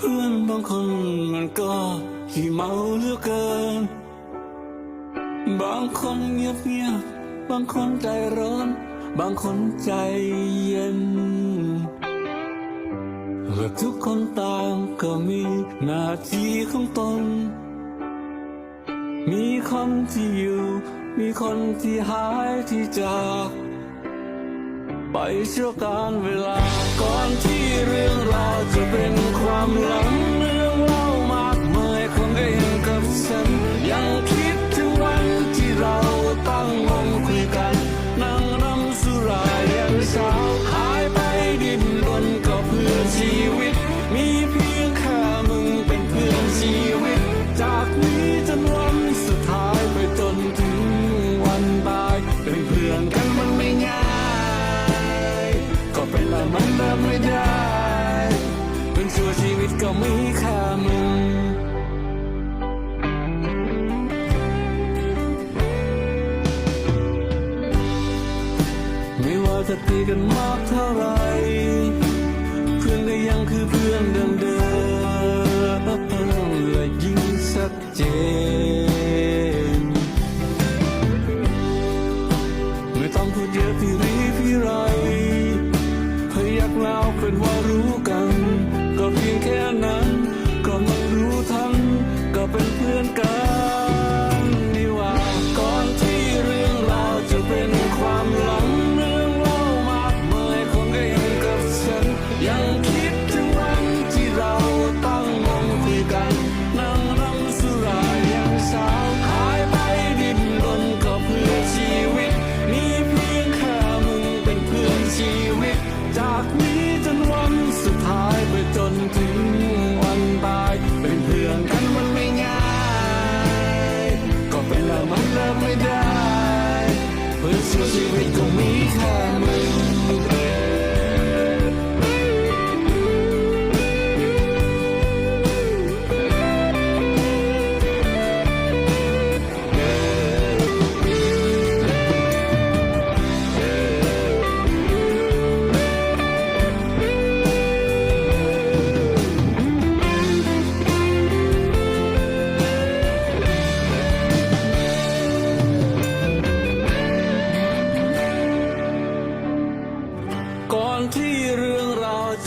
เพื่อนบางคนมันก็ขี้เมาเหลือเกิน บางคนเงียบเงียบบางคนใจร้อน บางคนใจเย็นและทุกคนต่างก็มีหน้าที่ของตน มีคนที่อยู่ มีคนที่หายที่จาก ไปเชื่อการเวลา ก่อนที่เรื่องราวจะเป็นความหลังเรื่องเล่ามากมายของเองกับฉันยังคิดถึงวันที่เราตั้งวงคุยกัน นั่งรำสุรายันสช้า ตีกันมากเท่าไรเพื่อนก็ยังคือเพื่อนเดิม die, pues no sirve conmigo.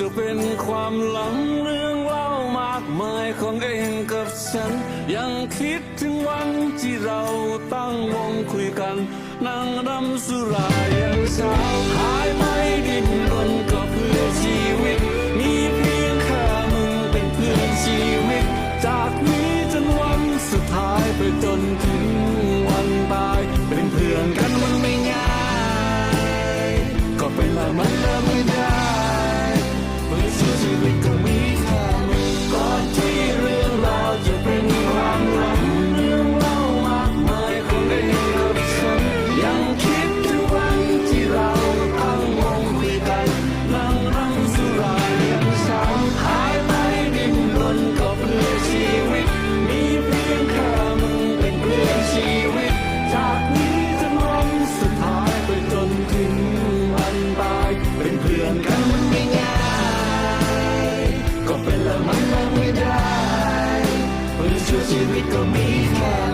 จะเป็นความหลังเรื่องเล่ามากมายของเองกับฉัน ยังคิดถึงวันที่เราตั้งวงคุยกันนั่งรำสุรายันเช้าหายไปดิ้นรนก็เพื่อชีวิต lo mismo.